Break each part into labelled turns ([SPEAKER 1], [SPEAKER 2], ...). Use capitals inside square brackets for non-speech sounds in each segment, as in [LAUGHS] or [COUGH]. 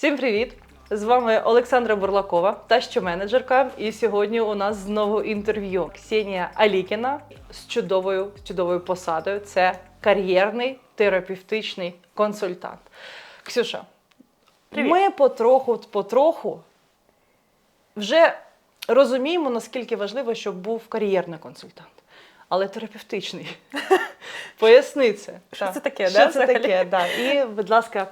[SPEAKER 1] Всім привіт! З вами Олександра Бурлакова, та що менеджерка. І сьогодні у нас знову інтерв'ю Ксенія Алікіна з чудовою, з чудовою посадою. Це кар'єрний терапевтичний консультант. Ксюша,
[SPEAKER 2] Привіт.
[SPEAKER 1] ми потроху, потроху вже розуміємо, наскільки важливо, щоб був кар'єрний консультант, але терапевтичний. [LAUGHS] Поясни це.
[SPEAKER 2] Що це таке,
[SPEAKER 1] Що
[SPEAKER 2] да,
[SPEAKER 1] це
[SPEAKER 2] взагалі?
[SPEAKER 1] таке? Да. І, будь ласка,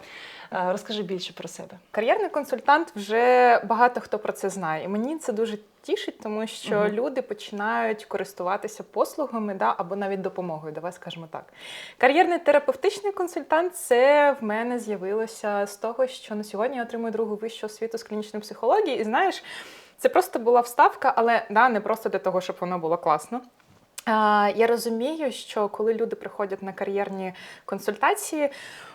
[SPEAKER 1] розкажи більше про себе.
[SPEAKER 2] Кар'єрний консультант вже багато хто про це знає. І мені це дуже тішить, тому що
[SPEAKER 1] Мгм.
[SPEAKER 2] люди починають користуватися послугами да, або навіть допомогою. Давай скажемо так. Кар'єрний терапевтичний консультант це в мене з'явилося з того, що на сьогодні я отримую другу вищу освіту з клінічної психології. І знаєш, це просто була вставка, але да, не просто для того, щоб воно було класно. Я розумію, що коли люди приходять на кар'єрні консультації,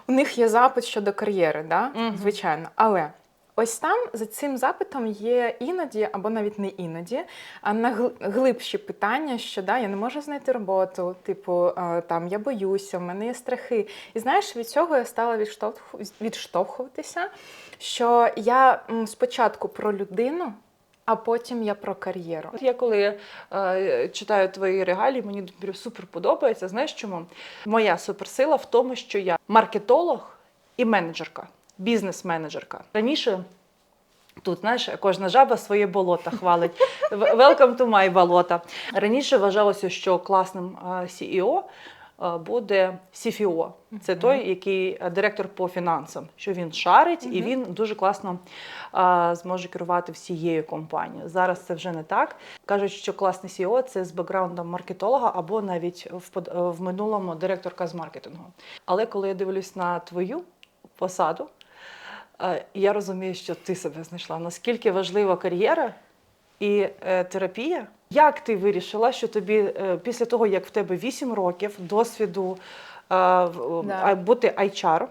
[SPEAKER 2] у них є запит щодо кар'єри, да?
[SPEAKER 1] Мгм.
[SPEAKER 2] звичайно. Але ось там за цим запитом є іноді, або навіть не іноді, а глибші питання, що да, я не можу знайти роботу, типу там я боюся, в мене є страхи. І знаєш, від цього я стала відштовху- відштовхуватися, що я спочатку про людину. А потім я про кар'єру.
[SPEAKER 1] От я коли е, читаю твої регалії, мені супер подобається. Знаєш чому? Моя суперсила в тому, що я маркетолог і менеджерка, бізнес-менеджерка. Раніше. Тут, знаєш, кожна жаба своє болото хвалить. Welcome to my болото. Раніше вважалося, що класним е, CEO буде CFO. Це той, який е, директор по фінансам, що він шарить і він дуже класно е, зможе керувати всією компанією. Зараз це вже не так. Кажуть, що класний CEO – це з бекграундом маркетолога або навіть в, е, минулому директорка з маркетингу. Але коли я дивлюсь на твою посаду, е, я розумію, що ти себе знайшла. Наскільки важлива кар'єра і е, терапія. Як ти вирішила, що тобі е, після того, як в тебе 8 років досвіду е,
[SPEAKER 2] Да.
[SPEAKER 1] бути HR,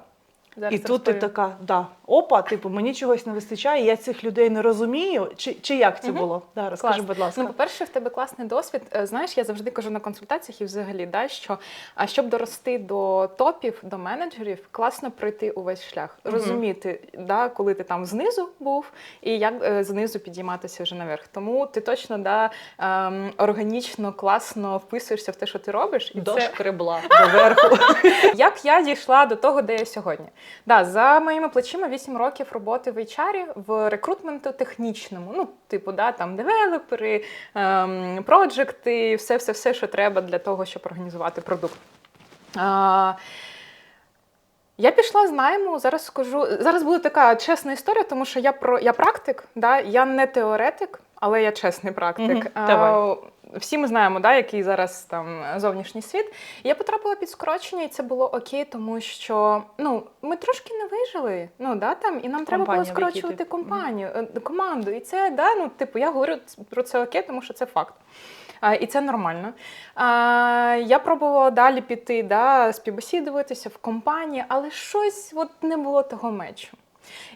[SPEAKER 2] Зараз
[SPEAKER 1] і тут ти така, да, опа, типу, мені чогось не вистачає, я цих людей не розумію. Чи, чи як це
[SPEAKER 2] Мгм.
[SPEAKER 1] було? Да, розкажи,
[SPEAKER 2] Клас.
[SPEAKER 1] будь ласка.
[SPEAKER 2] Ну, по-перше, в тебе класний досвід. Е, Знаєш, я завжди кажу на консультаціях і взагалі, да, що а, щоб дорости до топів, до менеджерів, класно пройти увесь шлях,
[SPEAKER 1] Мгм.
[SPEAKER 2] розуміти, да, коли ти там знизу був, і як е, знизу підійматися вже наверх. Тому ти точно да, ем, органічно, класно вписуєшся в те, що ти робиш. І
[SPEAKER 1] До
[SPEAKER 2] це...
[SPEAKER 1] шкребла, доверху. [LAUGHS]
[SPEAKER 2] Як я дійшла до того, де я сьогодні? Да, за моїми плечима 8 років роботи в HR, в рекрутменту технічному. Ну, типу, да, там девелопери, ем, проджекти, все, все, все, що треба для того, щоб організувати продукт. А, я пішла з найму, зараз скажу. Зараз буде така чесна історія, тому що я про я практик, да, я не теоретик, але я чесний практик. А,
[SPEAKER 1] давай.
[SPEAKER 2] Всі ми знаємо, да, який зараз там зовнішній світ. І я потрапила під скорочення, і це було окей, тому що ну ми трошки не вижили. Ну да там, і нам треба було скорочувати
[SPEAKER 1] ти.
[SPEAKER 2] компанію, е, команду. І це да, ну типу, я говорю про це окей, тому що це факт. А, І це нормально. А, я пробувала далі піти, да, співбесідуватися в компанії, але щось от не було того мечу.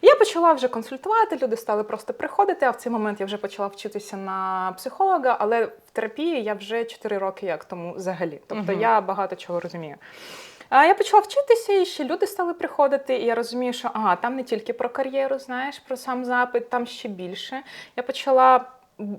[SPEAKER 2] І я почала вже консультувати, люди стали просто приходити, а в цей момент я вже почала вчитися на психолога, але в терапії я вже 4 роки як тому взагалі. Тобто
[SPEAKER 1] угу.
[SPEAKER 2] я багато чого розумію. А я почала вчитися, і ще люди стали приходити, і я розумію, що ага, там не тільки про кар'єру, знаєш, про сам запит, там ще більше. Я почала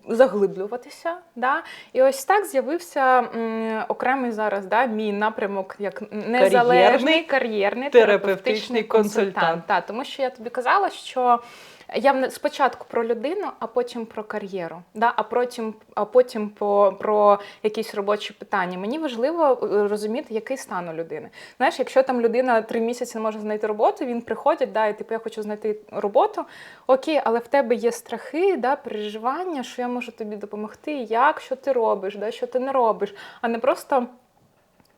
[SPEAKER 2] заглиблюватися. Да? І ось так з'явився м, окремий зараз да, мій напрямок як незалежний кар'єрний
[SPEAKER 1] терапевтичний
[SPEAKER 2] терапевтичний
[SPEAKER 1] консультант.
[SPEAKER 2] консультант. Так, тому що я тобі казала, що я спочатку про людину, а потім про кар'єру, да? а потім, а потім по, про якісь робочі питання. Мені важливо е, розуміти, який стан у людини. Знаєш, якщо там людина три місяці не може знайти роботу, він приходить, да, і типу я хочу знайти роботу. Окей, але в тебе є страхи, да, переживання, що я можу тобі допомогти, як, що ти робиш, да, що ти не робиш, а не просто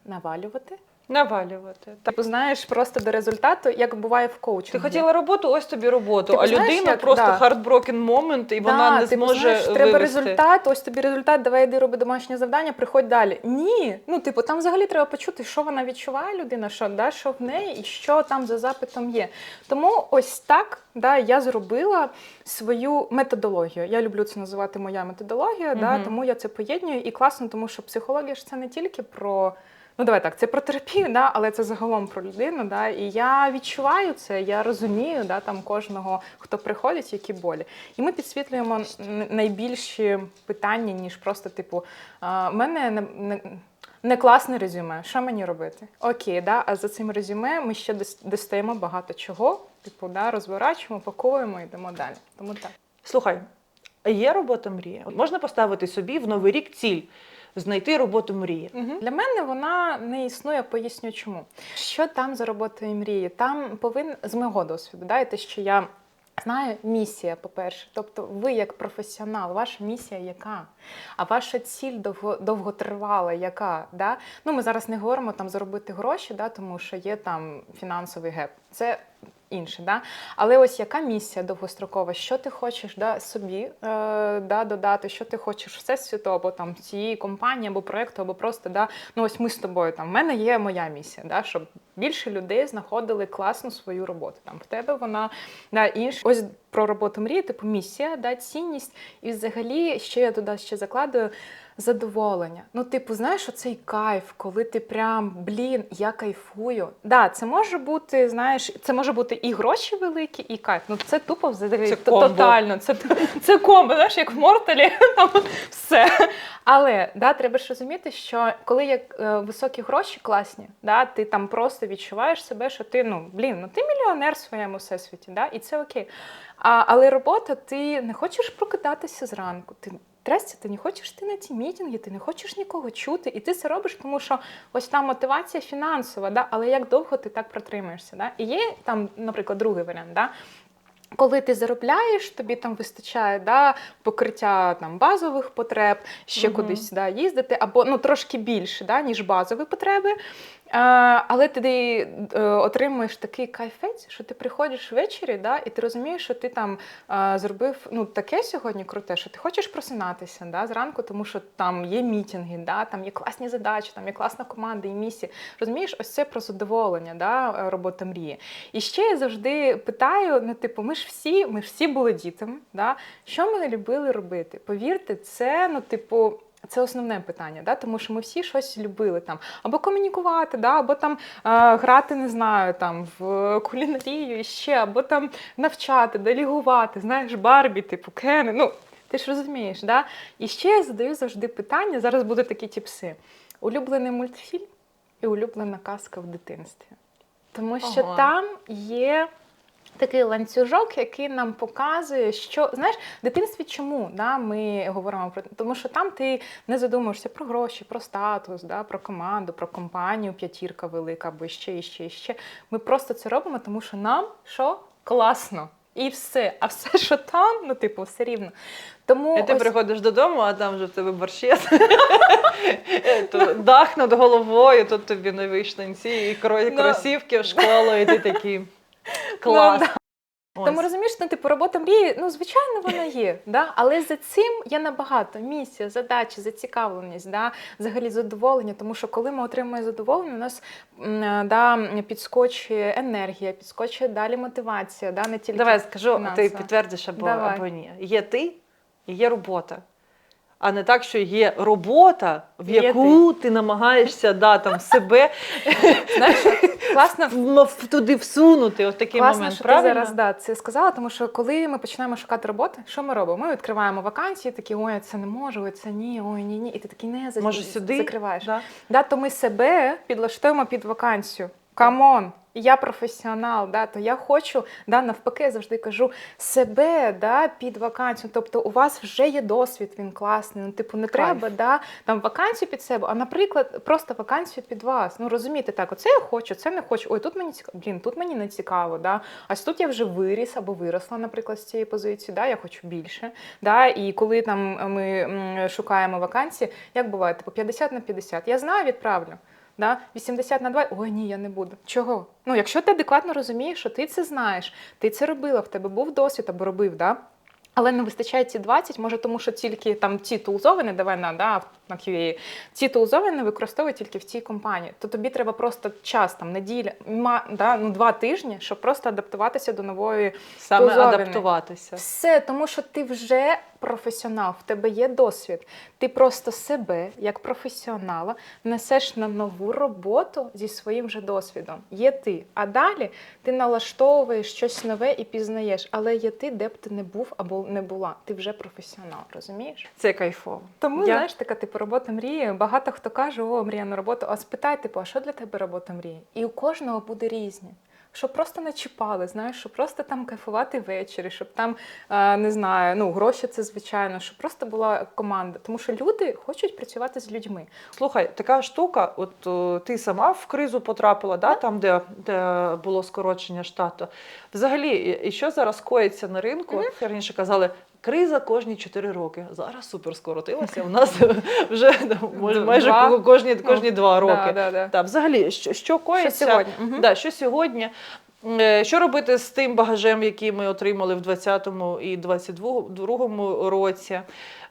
[SPEAKER 2] навалювати.
[SPEAKER 1] Навалювати. Так.
[SPEAKER 2] Типу, знаєш, просто до результату, як буває в коучингу.
[SPEAKER 1] Ти хотіла роботу, ось тобі роботу.
[SPEAKER 2] Типу,
[SPEAKER 1] а
[SPEAKER 2] знаєш,
[SPEAKER 1] людина
[SPEAKER 2] як-
[SPEAKER 1] просто
[SPEAKER 2] да.
[SPEAKER 1] heartbroken moment, і вона не
[SPEAKER 2] типу,
[SPEAKER 1] зможе
[SPEAKER 2] знаєш, треба
[SPEAKER 1] вивести.
[SPEAKER 2] результат, ось тобі результат, давай йди роби домашнє завдання, приходь далі. Ні, ну типу, там взагалі треба почути, що вона відчуває, людина, що, да, що в неї і що там за запитом є. Тому ось так да, я зробила свою методологію. Я люблю це називати моя методологія, да, тому я це поєднюю. І класно, тому що психологія ж це не тільки про Ну, давай так, це про терапію, да, але це загалом про людину. Да, і я відчуваю це, я розумію да, там кожного, хто приходить, які болі. І ми підсвітлюємо найбільші питання, ніж просто, типу, в мене не, не, не класне резюме. Що мені робити? Окей, да, а за цим резюме ми ще дос- достаємо багато чого, типу, да, розворачуємо, пакуємо йдемо далі. Тому так.
[SPEAKER 1] Слухай, є робота мрії. От можна поставити собі в новий рік ціль знайти роботу мрії.
[SPEAKER 2] Для мене вона не існує, поясню чому. Що там за роботою мрії? Там повинен з мого досвіду, да, що я знаю, місія, по-перше. Тобто, ви як професіонал, ваша місія яка? А ваша ціль довго, довготривала, яка? Да? Ну, ми зараз не говоримо там заробити гроші, да, тому що є там фінансовий геп. Це інше, да? але ось яка місія довгострокова, що ти хочеш да, собі е, да, додати, що ти хочеш всесвіту, або там цієї компанії, або проекту, або просто да, ну ось ми з тобою там. В мене є моя місія, да, щоб більше людей знаходили класну свою роботу. Там в тебе вона да, інша. Ось про роботу мрії, типу місія, да, цінність. І взагалі, ще я туди ще закладую задоволення. Ну, типу, знаєш, оцей кайф, коли ти прям блін, я кайфую. Да, це може бути, знаєш, це може бути і гроші великі, і кайф. Ну це тупо взагалі
[SPEAKER 1] Це комбо.
[SPEAKER 2] тотально. Це, це комбо, знаєш, як в Морталі, [LAUGHS] там все. Але да, треба ж розуміти, що коли є е, високі гроші класні, да, ти там просто відчуваєш себе, що ти ну блін, ну ти мільйонер в своєму всесвіті, да, і це окей. А, але робота, ти не хочеш прокидатися зранку. Ти Трестя, ти не хочеш ти на ці мітинги, ти не хочеш нікого чути, і ти це робиш, тому що ось та мотивація фінансова, да? але як довго ти так протримаєшся? Да? І є там, наприклад, другий варіант. Да? Коли ти заробляєш, тобі там вистачає да, покриття там базових потреб, ще
[SPEAKER 1] Мгм.
[SPEAKER 2] кудись да, їздити, або ну трошки більше, да, ніж базові потреби. Е, але ти е, отримуєш такий кайфець, що ти приходиш ввечері, да, і ти розумієш, що ти там е, зробив ну, таке сьогодні круте, що ти хочеш просинатися да, зранку, тому що там є мітинги, да, там є класні задачі, там є класна команда і місія. Розумієш, ось це про задоволення, да, робота мрії. І ще я завжди питаю: ну, типу, ми ж всі, ми ж всі були дітьми. Да? Що ми любили робити? Повірте, це ну, типу. Це основне питання, да? тому що ми всі щось любили там або комунікувати, да? або там е, грати, не знаю, там в кулінарію і ще, або там навчати, делігувати, знаєш, Барбі, типу Кени. Ну, ти ж розумієш, да? І ще я задаю завжди питання. Зараз будуть такі тіпси: улюблений мультфільм і улюблена казка в дитинстві. Тому що
[SPEAKER 1] Ага.
[SPEAKER 2] там є такий ланцюжок, який нам показує, що знаєш, в дитинстві чому да, ми говоримо про тому, що там ти не задумуєшся про гроші, про статус, да, про команду, про компанію, п'ятірка велика або ще, і ще, і ще. Ми просто це робимо, тому що нам що класно. І все, а все, що там, ну типу, все рівно. Тому
[SPEAKER 1] І ти
[SPEAKER 2] ось-
[SPEAKER 1] приходиш додому, а там вже в тебе борщет. [LAUGHS] Дах над головою, тут тобі нові штанці і
[SPEAKER 2] Ну.
[SPEAKER 1] кросівки в школу, і ти такий [LAUGHS] клас.
[SPEAKER 2] Ну,
[SPEAKER 1] Ось.
[SPEAKER 2] Тому розумієш, ну, типу, робота мрії, ну, звичайно, вона є. Да? Але за цим є набагато місія, задачі, зацікавленість, да? взагалі задоволення. Тому що коли ми отримуємо задоволення, у нас м, да, підскочує енергія, підскочує далі мотивація, да? не тільки
[SPEAKER 1] Давай скажу, а ти підтвердиш або,
[SPEAKER 2] Давай.
[SPEAKER 1] або ні. Є ти і є робота. А не так, що є робота, в
[SPEAKER 2] Є
[SPEAKER 1] яку ти. намагаєшся да, там, себе
[SPEAKER 2] Знаєш, класно
[SPEAKER 1] в- [LAUGHS] в- туди всунути. От такий
[SPEAKER 2] Класно,
[SPEAKER 1] момент.
[SPEAKER 2] що
[SPEAKER 1] правильно?
[SPEAKER 2] ти зараз да, це сказала, тому що коли ми починаємо шукати роботи, що ми робимо? Ми відкриваємо вакансії, такі ой, це не можу, ой, це ні, ой, ні, ні. І ти такий не за-
[SPEAKER 1] Може, сюди?
[SPEAKER 2] закриваєш.
[SPEAKER 1] Да.
[SPEAKER 2] Да, то ми себе підлаштуємо під вакансію. Камон, я професіонал, да, то я хочу, да, навпаки, я завжди кажу себе да, під вакансію. Тобто у вас вже є досвід, він класний. Ну, типу, не
[SPEAKER 1] Кайф.
[SPEAKER 2] треба да, там вакансію під себе, а наприклад, просто вакансію під вас. Ну розумієте, так, оце я хочу, це не хочу. Ой, тут мені цікаво. Блін, тут мені не цікаво. Да? А тут я вже виріс або виросла, наприклад, з цієї позиції. Да? Я хочу більше. Да? І коли там ми шукаємо вакансії, як буває, типу 50 на 50. Я знаю, відправлю. Да? 80 на 2, ой, ні, я не буду. Чого? Ну, якщо ти адекватно розумієш, що ти це знаєш, ти це робила, в тебе був досвід або робив, да? але не вистачає ці 20, може тому що тільки там ці тулзовини, давай на, да, на QA. Ці тулзові не використовують тільки в цій компанії. То тобі треба просто час, там неділя, ма, да, ну, два тижні, щоб просто адаптуватися до нової
[SPEAKER 1] Саме
[SPEAKER 2] Тузовини.
[SPEAKER 1] адаптуватися.
[SPEAKER 2] все, тому що ти вже професіонал, в тебе є досвід. Ти просто себе, як професіонала, несеш на нову роботу зі своїм же досвідом. Є ти. А далі ти налаштовуєш щось нове і пізнаєш, але є ти, де б ти не був або не була. Ти вже професіонал, розумієш?
[SPEAKER 1] Це кайфово.
[SPEAKER 2] Тому
[SPEAKER 1] Я-
[SPEAKER 2] знаєш, така типу робота мрії. Багато хто каже, о, мрія на роботу. А спитай, типу, а що для тебе робота мрії? І у кожного буде різні. Щоб просто не чіпали, знаєш, щоб просто там кайфувати ввечері, щоб там е, не знаю, ну гроші це звичайно, щоб просто була команда. Тому що люди хочуть працювати з людьми.
[SPEAKER 1] Слухай, така штука, от о, ти сама в кризу потрапила, да, там, де, де було скорочення штату. Взагалі, і- що зараз коїться на ринку? Раніше казали, криза кожні 4 роки. Зараз супер скоротилася. У нас [LAUGHS] вже може, майже кожні, кожні 2 роки. Так, взагалі, що, коїться?
[SPEAKER 2] сьогодні?
[SPEAKER 1] Що сьогодні? Е, Що робити з тим багажем, який ми отримали в 20-му і 22-му році?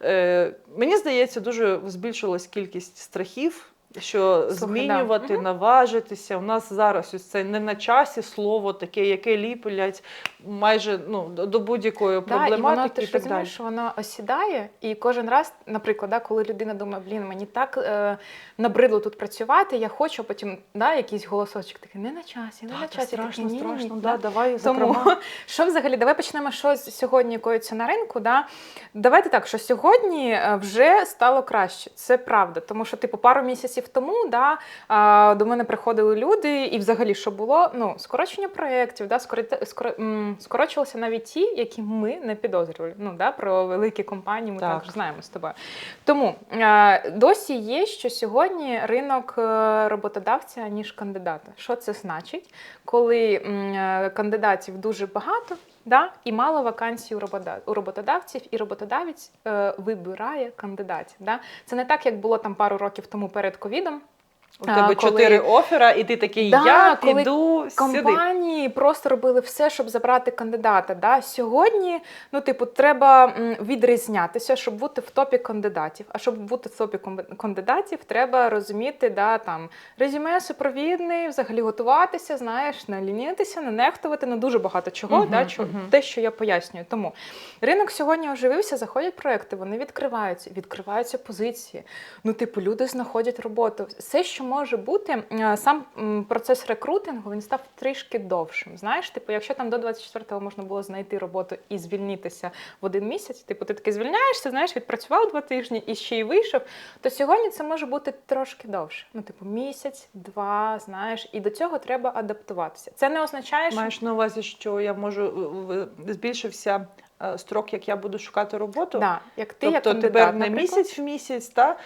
[SPEAKER 1] Е, Мені здається, дуже збільшилась кількість страхів. Що
[SPEAKER 2] да.
[SPEAKER 1] змінювати,
[SPEAKER 2] Мгм.
[SPEAKER 1] наважитися. У нас зараз ось це не на часі слово таке, яке ліплять майже ну, до будь-якої
[SPEAKER 2] Да, і воно,
[SPEAKER 1] проблематики
[SPEAKER 2] ти ж розумієш, що воно осідає, і кожен раз, наприклад, да, коли людина думає, блін, мені так е, набридло тут працювати, я хочу, а потім да, якийсь голосочок такий, не на часі, не
[SPEAKER 1] Та,
[SPEAKER 2] на часі.
[SPEAKER 1] страшно,
[SPEAKER 2] Такий,
[SPEAKER 1] страшно.
[SPEAKER 2] Да.
[SPEAKER 1] Да, давай,
[SPEAKER 2] Тому
[SPEAKER 1] зокрема. [LAUGHS]
[SPEAKER 2] що взагалі, давай почнемо, що сьогодні коїться на ринку. Да? Давайте так, що сьогодні е, вже стало краще. Це правда. Тому що, типу, пару місяців тому да, до мене приходили люди, і взагалі, що було? Ну, скорочення проєктів, да, скорочилися навіть ті, які ми не підозрювали. Ну, да, про великі компанії ми
[SPEAKER 1] Так.
[SPEAKER 2] також знаємо з тобою. Тому досі є, що сьогодні ринок е, роботодавця, ніж кандидата. Що це значить? Коли е, кандидатів дуже багато, да, і мало вакансій у роботодавців, і роботодавець е, вибирає кандидатів. Да? Це не так, як було там пару років тому перед ковідом.
[SPEAKER 1] У тебе
[SPEAKER 2] коли-
[SPEAKER 1] чотири офера, і ти такий,
[SPEAKER 2] Да,
[SPEAKER 1] я
[SPEAKER 2] коли
[SPEAKER 1] піду сюди.
[SPEAKER 2] Компанії просто робили все, щоб забрати кандидата. Да? Сьогодні, ну, типу, треба відрізнятися, щоб бути в топі кандидатів. А щоб бути в топі кандидатів, треба розуміти, да, там, резюме супровідний, взагалі готуватися, знаєш, не лінітися, не нехтувати, ну дуже багато чого,
[SPEAKER 1] Мгм,
[SPEAKER 2] да, чо-
[SPEAKER 1] мгм.
[SPEAKER 2] те, що я пояснюю. Тому ринок сьогодні оживився, заходять проекти, вони відкриваються, відкриваються позиції. Ну, типу, люди знаходять роботу. Все, що може бути, е, сам процес рекрутингу він став трішки довшим. Знаєш, типу, якщо там до 24-го можна було знайти роботу і звільнитися в один місяць, типу, ти таки звільняєшся, знаєш, відпрацював два тижні і ще й вийшов, то сьогодні це може бути трошки довше. Ну, типу, місяць, два, знаєш, і до цього треба адаптуватися. Це не означає, що
[SPEAKER 1] Маєш на увазі, що я можу е, збільшився е, строк, як я буду шукати роботу.
[SPEAKER 2] да, як ти
[SPEAKER 1] тобто
[SPEAKER 2] як кандидат,
[SPEAKER 1] тепер не місяць в місяць, та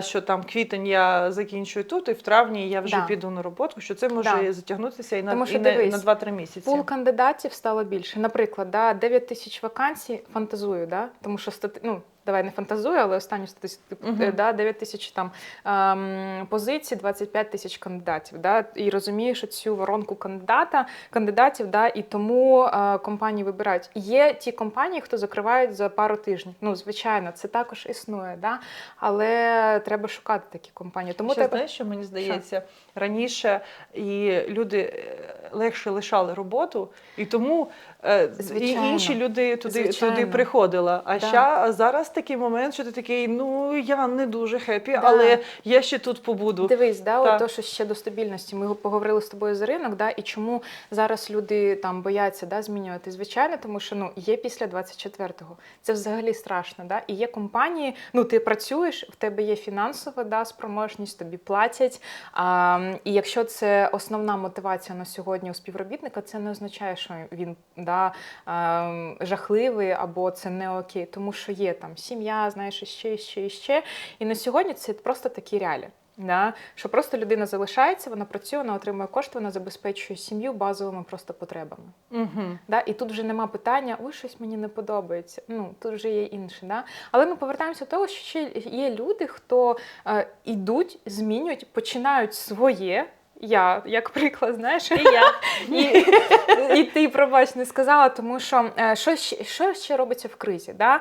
[SPEAKER 1] що там квітень я закінчую тут, і в травні я вже
[SPEAKER 2] Да.
[SPEAKER 1] піду на роботу. Що це може
[SPEAKER 2] Да.
[SPEAKER 1] затягнутися і на,
[SPEAKER 2] Тому що
[SPEAKER 1] і
[SPEAKER 2] дивись,
[SPEAKER 1] на 2-3 місяці.
[SPEAKER 2] Пул кандидатів стало більше. Наприклад, да, 9 тисяч вакансій фантазую, да? тому що стати... ну, давай не фантазую, але останню статистику
[SPEAKER 1] Мгм.
[SPEAKER 2] е, да, 9 тисяч там ем, позицій, 25 тисяч кандидатів. Да? І розумієш цю воронку кандидата, кандидатів, да, і тому е, компанії вибирають. Є ті компанії, хто закривають за пару тижнів. Ну, звичайно, це також існує, да? але треба шукати такі компанії. Тому
[SPEAKER 1] Ще
[SPEAKER 2] треба...
[SPEAKER 1] знаєш, що мені здається, раніше і люди е, легше лишали роботу, і тому е, і інші люди туди,
[SPEAKER 2] Звичайно.
[SPEAKER 1] туди приходили. А
[SPEAKER 2] Да.
[SPEAKER 1] ща, зараз такий момент, що ти такий, ну я не дуже хепі,
[SPEAKER 2] Да.
[SPEAKER 1] але я ще тут побуду.
[SPEAKER 2] Дивись, да,
[SPEAKER 1] Так.
[SPEAKER 2] от то, що ще до стабільності. Ми поговорили з тобою за ринок, да, і чому зараз люди там бояться да, змінювати. Звичайно, тому що ну є після 24-го. Це взагалі страшно. Да? І є компанії, ну ти працюєш, в тебе є фінансова да, спроможність, тобі платять. А, і якщо це основна мотивація на сьогодні у співробітника, це не означає, що він да, а, жахливий або це не окей, тому що є там сім'я, знаєш, іще, іще, іще. І на сьогодні це просто такі реалії. Да? Що просто людина залишається, вона працює, вона отримує кошти, вона забезпечує сім'ю базовими просто потребами.
[SPEAKER 1] Угу.
[SPEAKER 2] Да? І тут вже нема питання, ой, щось мені не подобається. Ну, тут вже є інше. Да? Але ми повертаємося до того, що ще є люди, хто е, ідуть, змінюють, починають своє. Я, як приклад, знаєш,
[SPEAKER 1] І я. [LAUGHS]
[SPEAKER 2] і, і ти пробач не сказала, тому що е, що, що ще робиться в кризі? Да?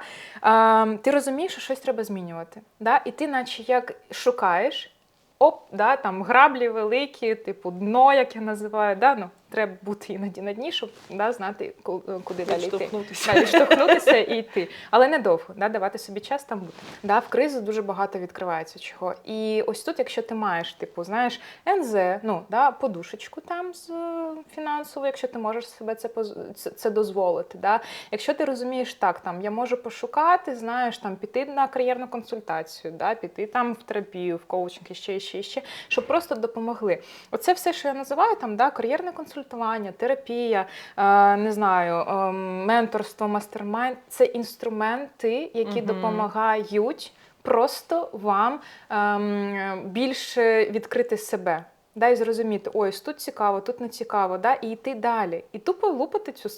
[SPEAKER 2] Е, ти розумієш, що щось треба змінювати. Да? І ти, наче як шукаєш, оп, да, там граблі великі, типу дно, як я називаю. Да? Ну, треба бути іноді на дні, щоб да, знати, ку- куди далі йти.
[SPEAKER 1] Відштовхнутися.
[SPEAKER 2] Да, відштовхнутися і йти. Але недовго, да, давати собі час там бути. Да, в кризу дуже багато відкривається чого. І ось тут, якщо ти маєш, типу, знаєш, НЗ, ну, да, подушечку там з фінансово, якщо ти можеш себе це, це, дозволити. Да. Якщо ти розумієш, так, там, я можу пошукати, знаєш, там, піти на кар'єрну консультацію, да, піти там в терапію, в коучинг, і ще, і ще, і ще, щоб просто допомогли. Оце все, що я називаю, там, да, кар'єрне консультування, терапія, е, не знаю, е, менторство, мастермайнд це інструменти, які
[SPEAKER 1] угу.
[SPEAKER 2] допомагають просто вам ем, більше відкрити себе. Да, і зрозуміти, ось тут цікаво, тут не цікаво, да, і йти далі. І тупо лупати цю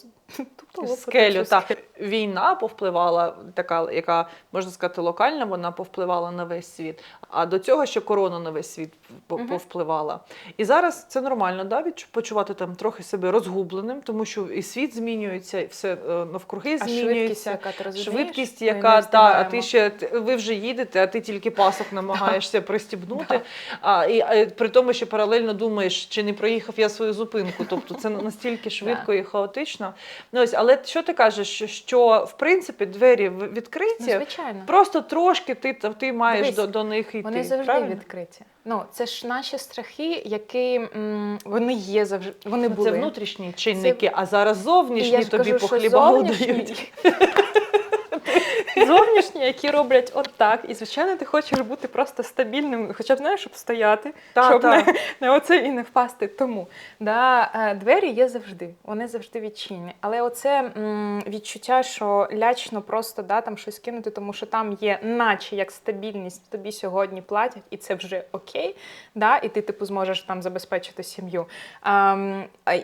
[SPEAKER 1] Скелю,
[SPEAKER 2] цю
[SPEAKER 1] так. Війна повпливала, така, яка можна сказати, локальна, вона повпливала на весь світ. А до цього ще корона на весь світ повпливала. І зараз це нормально, да, почувати там трохи себе розгубленим, тому що і світ змінюється, і все е, навкруги
[SPEAKER 2] А швидкість,
[SPEAKER 1] змінюється.
[SPEAKER 2] яка ти розумієш?
[SPEAKER 1] Швидкість, яка та, а ти ще ви вже їдете, а ти тільки пасок [LAUGHS] намагаєшся пристібнути. А, і, а, при тому, що паралельно думаєш, чи не проїхав я свою зупинку. Тобто це настільки [LAUGHS] швидко і хаотично. Ну, ось, але що ти кажеш, що, що в принципі двері відкриті,
[SPEAKER 2] Ну, звичайно.
[SPEAKER 1] просто трошки ти, ти маєш
[SPEAKER 2] Дивись,
[SPEAKER 1] до, до них йти.
[SPEAKER 2] Вони завжди
[SPEAKER 1] правильно?
[SPEAKER 2] відкриті. Ну, це ж наші страхи, які м, вони є завжди. Вони
[SPEAKER 1] Ну,
[SPEAKER 2] були.
[SPEAKER 1] Це внутрішні чинники, а зараз зовнішні тобі по хлібалу дають. [LAUGHS]
[SPEAKER 2] Зовнішні, які роблять от так. І звичайно, ти хочеш бути просто стабільним, хоча б знаєш, щоб стояти,
[SPEAKER 1] Та,
[SPEAKER 2] щоб
[SPEAKER 1] та.
[SPEAKER 2] Не, не оце і не впасти. Тому да, е, двері є завжди, вони завжди відчинені. Але оце м, відчуття, що лячно просто да, там щось кинути, тому що там є, наче як стабільність, тобі сьогодні платять, і це вже окей. Да, і ти типу зможеш там забезпечити сім'ю. А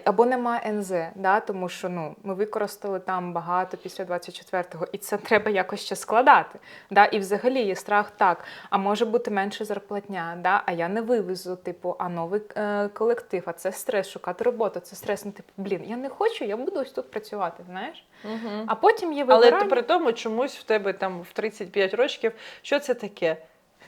[SPEAKER 2] або нема НЗ, да, тому що ну, ми використали там багато після 24-го, і це треба якось ще складати. Да? І взагалі є страх так, а може бути менше зарплатня, да? а я не вивезу, типу, а новий е, колектив, а це стрес, шукати роботу, це стрес, ну типу, блін, я не хочу, я буду ось тут працювати, знаєш?
[SPEAKER 1] Мгм.
[SPEAKER 2] А потім є
[SPEAKER 1] Але
[SPEAKER 2] вибирання.
[SPEAKER 1] ти при тому чомусь в тебе там в 35 років, що це таке?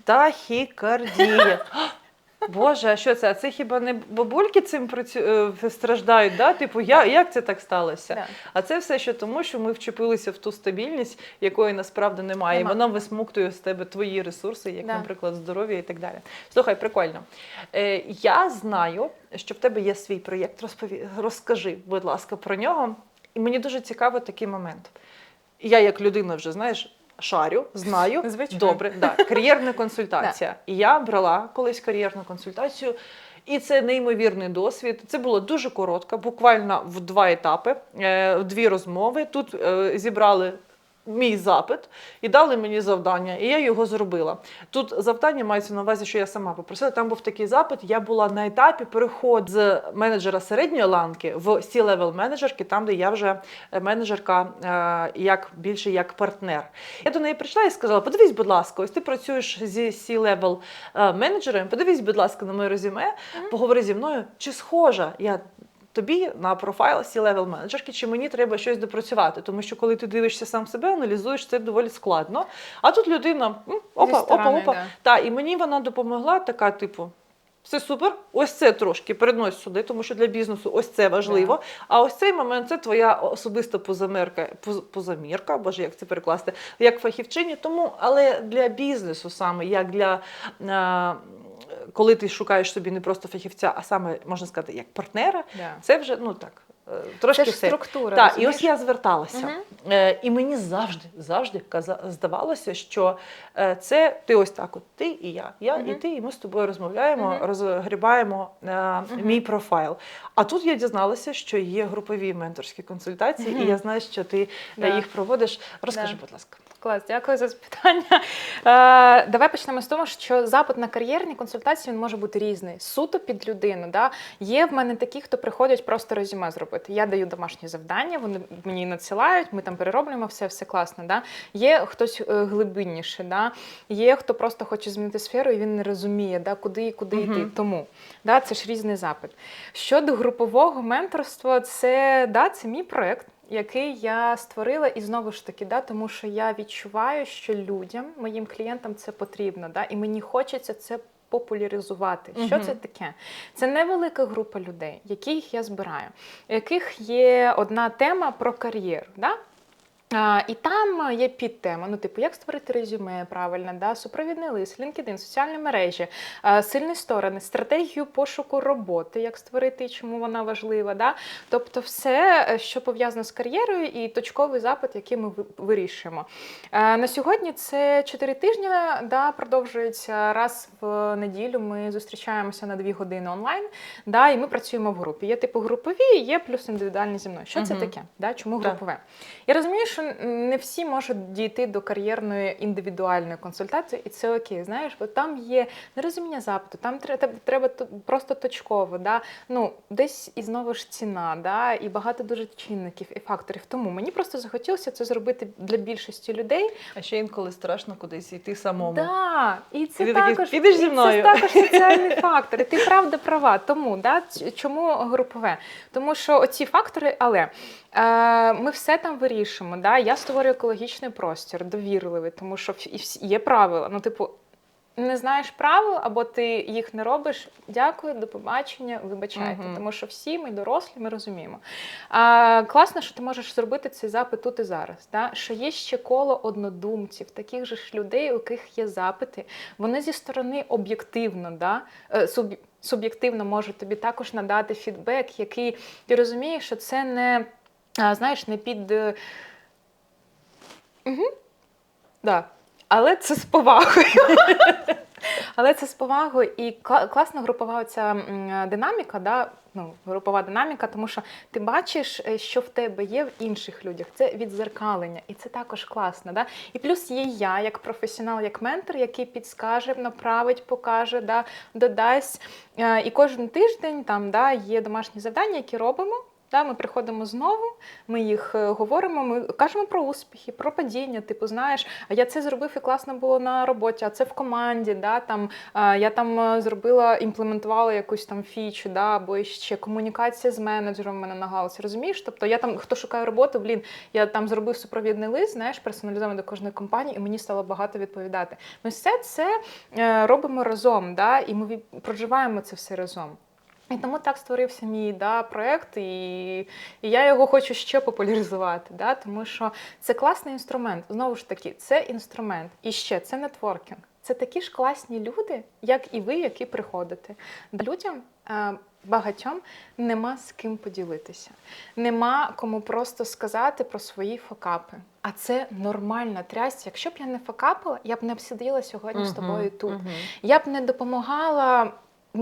[SPEAKER 1] Тахікардія. [LAUGHS] Боже, а що це? А це хіба не бабульки цим працю... е, страждають? Да? Типу, я... як це так сталося?
[SPEAKER 2] Да.
[SPEAKER 1] А це все ще тому, що ми вчепилися в ту стабільність, якої насправді немає.
[SPEAKER 2] Нема.
[SPEAKER 1] І вона висмуктує з тебе твої ресурси, як,
[SPEAKER 2] Да.
[SPEAKER 1] наприклад, здоров'я і так далі. Слухай, прикольно. Е, я знаю, що в тебе є свій проєкт. Розпові... Розкажи, будь ласка, про нього. І мені дуже цікаво такий момент. Я, як людина, вже знаєш. Шарю, знаю,
[SPEAKER 2] Звичайно.
[SPEAKER 1] добре, да. кар'єрна консультація. [LAUGHS] І я брала колись кар'єрну консультацію, і це неймовірний досвід. Це було дуже коротко, буквально в два етапи, е, в дві розмови. Тут е, зібрали мій запит і дали мені завдання, і я його зробила. Тут завдання мається на увазі, що я сама попросила. Там був такий запит. Я була на етапі переход з менеджера середньої ланки в C-level менеджерки, там, де я вже е, менеджерка е, як більше як партнер. Я до неї прийшла і сказала: подивись, будь ласка, ось ти працюєш зі C-level е, менеджером. Подивись, будь ласка, на моє резюме, поговори зі мною, чи схожа я. Тобі на профайл C-level менеджерки, чи мені треба щось допрацювати, тому що коли ти дивишся сам себе, аналізуєш це доволі складно. А тут людина опа, опа, опа. Та, і мені вона допомогла, така, типу, все супер, ось це трошки перенось сюди, тому що для бізнесу ось це важливо. А ось цей момент це твоя особиста позамірка, поз- позамірка, боже, як це перекласти, як фахівчині. Тому, але для бізнесу саме, як для. а, коли ти шукаєш собі не просто фахівця, а саме можна сказати, як партнера,
[SPEAKER 2] yeah.
[SPEAKER 1] це вже ну так е, трошки
[SPEAKER 2] Це ж
[SPEAKER 1] все.
[SPEAKER 2] структура.
[SPEAKER 1] Так, і
[SPEAKER 2] розумієш?
[SPEAKER 1] ось я зверталася. Е, і мені завжди, завжди каза- здавалося, що е, це ти ось так, от ти і я. Я і
[SPEAKER 2] Мгм.
[SPEAKER 1] ти, і ми з тобою розмовляємо,
[SPEAKER 2] Мгм.
[SPEAKER 1] розгрібаємо е, мій профайл. А тут я дізналася, що є групові менторські консультації,
[SPEAKER 2] Мгм.
[SPEAKER 1] і я знаю, що ти е,
[SPEAKER 2] Да.
[SPEAKER 1] їх проводиш. Розкажи,
[SPEAKER 2] Да.
[SPEAKER 1] будь ласка.
[SPEAKER 2] Клас, дякую за запитання. Е, давай почнемо з того, що запит на кар'єрні консультації він може бути різний. Суто під людину. Да? Є в мене такі, хто приходять просто резюме зробити. Я даю домашні завдання, вони мені надсилають, ми там перероблюємо все, все класно. Да? Є хтось е, глибинніше, да? є хто просто хоче змінити сферу і він не розуміє, да? куди, куди
[SPEAKER 1] Мгм.
[SPEAKER 2] йти. Тому да? це ж різний запит. Щодо групового менторства, це, да, це мій проєкт. Який я створила, і знову ж таки, да, тому що я відчуваю, що людям, моїм клієнтам це потрібно, да, і мені хочеться це популяризувати. Що
[SPEAKER 1] Мгм.
[SPEAKER 2] це таке? Це невелика група людей, яких я збираю, у яких є одна тема про кар'єру. Да? А, і там є підтема, ну, типу, як створити резюме правильно, да? супровідний лист, LinkedIn, соціальні мережі, а, сильні сторони, стратегію пошуку роботи, як створити і чому вона важлива. Да? Тобто, все, е, що пов'язано з кар'єрою, і точковий запит, який ми вирішуємо. Е, На сьогодні це 4 тижні, да, продовжується раз в неділю. Ми зустрічаємося на 2 години онлайн, да, і ми працюємо в групі. Є типу групові, є плюс індивідуальні зі мною. Що це таке? Да? Чому групове? Я розумію, що не всі можуть дійти до кар'єрної індивідуальної консультації, і це окей. Знаєш, бо там є нерозуміння запиту, там треба, треба просто точково. Да? Ну, десь і знову ж ціна, да? і багато дуже чинників і факторів. Тому мені просто захотілося це зробити для більшості людей.
[SPEAKER 1] А ще інколи страшно кудись йти самому.
[SPEAKER 2] Да, і це
[SPEAKER 1] І
[SPEAKER 2] також
[SPEAKER 1] «Підеш зі
[SPEAKER 2] і
[SPEAKER 1] мною?»
[SPEAKER 2] Це також соціальний фактор. І ти правда права. Тому да, чому групове? Тому що оці фактори, але ми все там вирішимо. Да? Я створюю екологічний простір, довірливий, тому що є правила. Ну, типу. Не знаєш правил, або ти їх не робиш. Дякую, до побачення, вибачайте.
[SPEAKER 1] Мгм.
[SPEAKER 2] Тому що всі ми дорослі, ми розуміємо. А, класно, що ти можеш зробити цей запит тут і зараз. Да? Що є ще коло однодумців, таких же ж людей, у яких є запити. Вони зі сторони об'єктивно, да? е, суб'єктивно можуть тобі також надати фідбек, який ти розумієш, що це не знаєш, не під. Угу. Да. Але це з повагою. [LAUGHS] Але це з повагою і кла- класна групова ця динаміка, да? ну, групова динаміка, тому що ти бачиш, е, що в тебе є в інших людях. Це відзеркалення, і це також класно. Да? І плюс є я, як професіонал, як ментор, який підскаже, направить, покаже, да? додасть. Е, І кожен тиждень там да, є домашні завдання, які робимо. Да, ми приходимо знову, ми їх е, говоримо, ми кажемо про успіхи, про падіння. Типу, знаєш, а я це зробив і класно було на роботі, а це в команді. Да, там, я там е, зробила, імплементувала якусь там фічу, да, або ще комунікація з менеджером в мене на галузі. Розумієш? Тобто я там, хто шукає роботу, блін, я там зробив супровідний лист, знаєш, персоналізований до кожної компанії, і мені стало багато відповідати. Ми все це е, робимо разом, да, і ми проживаємо це все разом. І тому так створився мій да, проєкт, і, і я його хочу ще популяризувати, да, тому що це класний інструмент. Знову ж таки, це інструмент. І ще це нетворкінг. Це такі ж класні люди, як і ви, які приходите. Людям е, багатьом нема з ким поділитися, нема кому просто сказати про свої факапи. А це нормальна трясть. Якщо б я не факапила, я б не сиділа сьогодні з тобою тут.
[SPEAKER 1] Мгм.
[SPEAKER 2] Я б не допомагала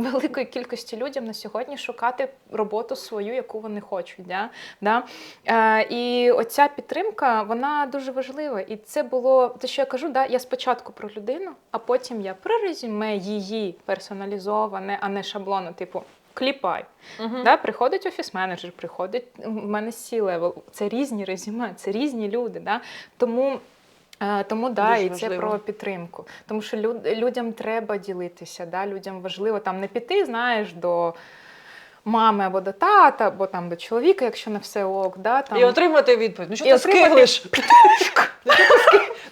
[SPEAKER 2] великої кількості людям на сьогодні шукати роботу свою, яку вони хочуть. Да? Да? Е, і оця підтримка вона дуже важлива. І це було те, що я кажу, да? я спочатку про людину, а потім я про резюме її персоналізоване, а не шаблону, типу. Кліпай.
[SPEAKER 1] Мгм.
[SPEAKER 2] Да, приходить офіс-менеджер, приходить у мене C-level. Це різні резюме, це різні люди. Да? Тому, е, тому да,
[SPEAKER 1] Дуже
[SPEAKER 2] і це про підтримку. Тому що люд, людям треба ділитися, да? людям важливо там не піти, знаєш, до мами або до тата, або там до чоловіка, якщо не все ок. Да? Там...
[SPEAKER 1] І отримати відповідь. Ну що
[SPEAKER 2] І
[SPEAKER 1] ти
[SPEAKER 2] отримати-
[SPEAKER 1] скиглиш? [LAUGHS] Ну,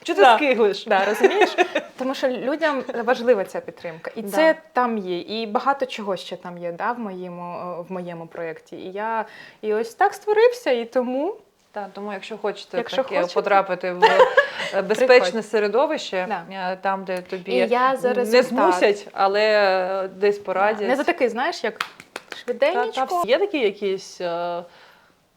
[SPEAKER 1] що ти [LAUGHS]
[SPEAKER 2] Да.
[SPEAKER 1] скиглиш?
[SPEAKER 2] Да, розумієш? Тому що людям важлива ця підтримка. І
[SPEAKER 1] Да.
[SPEAKER 2] це там є. І багато чого ще там є да, в моєму, в моєму проєкті. І я і ось так створився, і тому
[SPEAKER 1] Так, тому якщо хочете
[SPEAKER 2] Якщо
[SPEAKER 1] таке
[SPEAKER 2] хочете.
[SPEAKER 1] потрапити в [LAUGHS] безпечне середовище,
[SPEAKER 2] Да.
[SPEAKER 1] е, там, де тобі
[SPEAKER 2] І я за
[SPEAKER 1] не змусять, але десь порадять.
[SPEAKER 2] не за такий, знаєш, як
[SPEAKER 1] Та- та Є такі якісь е,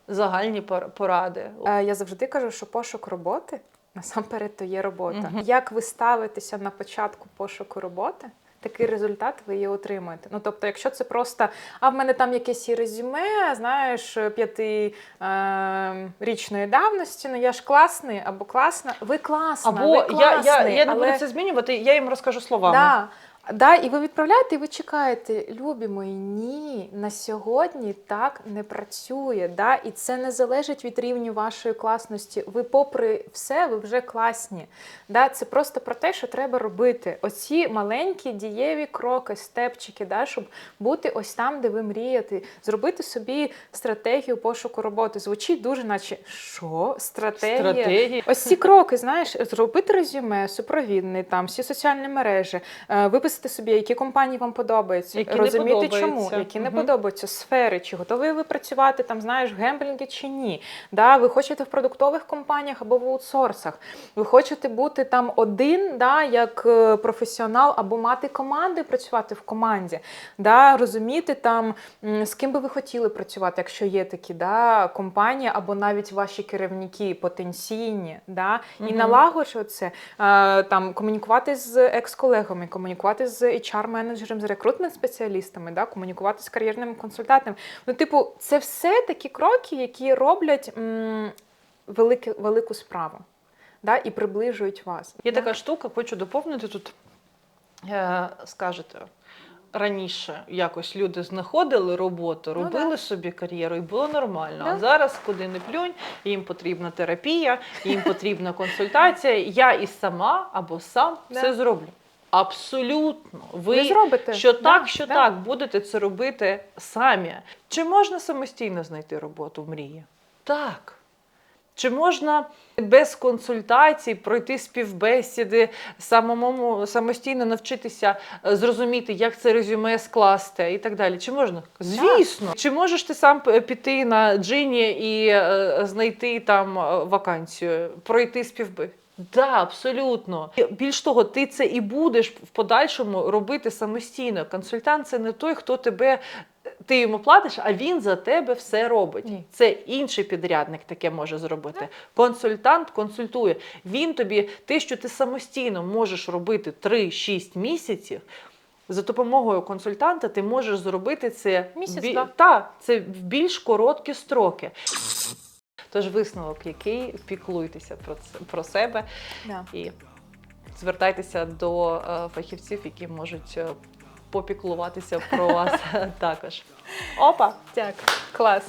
[SPEAKER 1] загальні пор- поради.
[SPEAKER 2] Е, Я завжди кажу, що пошук роботи насамперед то є робота.
[SPEAKER 1] Мгм.
[SPEAKER 2] Як ви ставитеся на початку пошуку роботи, такий результат ви її отримуєте. Ну тобто, якщо це просто, а в мене там якесь і резюме, знаєш, п'ятирічної е, давності, ну я ж класний або класна, ви класна,
[SPEAKER 1] Або
[SPEAKER 2] ви
[SPEAKER 1] я,
[SPEAKER 2] класний,
[SPEAKER 1] я, я не
[SPEAKER 2] але...
[SPEAKER 1] буду це змінювати, я їм розкажу словами.
[SPEAKER 2] Да. Да, і ви відправляєте, і ви чекаєте, любі мої, ні, на сьогодні так не працює. Да? І це не залежить від рівню вашої класності. Ви, попри все, ви вже класні. Да? Це просто про те, що треба робити. Оці маленькі дієві кроки, степчики, да? щоб бути ось там, де ви мрієте, зробити собі стратегію пошуку роботи. Звучить дуже, наче що? Стратегія?
[SPEAKER 1] Стратегії.
[SPEAKER 2] Ось ці кроки, знаєш, зробити резюме, супровідний, там всі соціальні мережі, е, виписати собі, які компанії вам подобаються,
[SPEAKER 1] Які не
[SPEAKER 2] розуміти, чому,
[SPEAKER 1] подобаються.
[SPEAKER 2] які не подобаються, сфери, чи готові ви працювати там, знаєш, в гемблінгі чи ні. Да, ви хочете в продуктових компаніях або в аутсорсах. Ви хочете бути там один, да, як е, професіонал, або мати команди, працювати в команді, да, розуміти там, з ким би ви хотіли працювати, якщо є такі да, компанії, або навіть ваші керівники потенційні, да, і
[SPEAKER 1] Мгм.
[SPEAKER 2] налагоджувати це, е, там, комунікувати з екс-колегами, комунікувати з HR-менеджером, з рекрутмент-спеціалістами, да, комунікувати з кар'єрними консультантами. Ну, типу, це все такі кроки, які роблять м, велике, велику справу да, і приближують вас.
[SPEAKER 1] Є
[SPEAKER 2] да.
[SPEAKER 1] така штука, хочу доповнити тут. Е, скажете, раніше якось люди знаходили роботу,
[SPEAKER 2] Ну,
[SPEAKER 1] робили
[SPEAKER 2] да.
[SPEAKER 1] собі кар'єру, і було нормально. А зараз, куди не плюнь, їм потрібна терапія, їм потрібна консультація. Я і сама або сам
[SPEAKER 2] Да.
[SPEAKER 1] все зроблю. Абсолютно. Ви,
[SPEAKER 2] Ви зробите.
[SPEAKER 1] що
[SPEAKER 2] Да,
[SPEAKER 1] так, що
[SPEAKER 2] да.
[SPEAKER 1] так, будете це робити самі. Чи можна самостійно знайти роботу в мрії? Так. Чи можна без консультацій пройти співбесіди, самому самостійно навчитися е, зрозуміти, як це резюме скласти і так далі? Чи можна? Звісно. Чи можеш ти сам піти на джині і е, знайти там е, вакансію, пройти співбесіду? Да, абсолютно. І Більш того, ти це і будеш в подальшому робити самостійно. Консультант це не той, хто тебе. Ти йому платиш, а він за тебе все робить.
[SPEAKER 2] Ні.
[SPEAKER 1] Це інший підрядник таке може зробити. Консультант консультує. Він тобі те, що ти самостійно можеш робити 3-6 місяців. За допомогою консультанта ти можеш зробити це
[SPEAKER 2] Місяць,
[SPEAKER 1] бі-
[SPEAKER 2] два.
[SPEAKER 1] та, це в більш короткі строки. Тож висновок, який піклуйтеся про це про себе
[SPEAKER 2] Да.
[SPEAKER 1] і звертайтеся до е, фахівців, які можуть е, попіклуватися про вас [LAUGHS] також. Опа!
[SPEAKER 2] Дякую. Клас.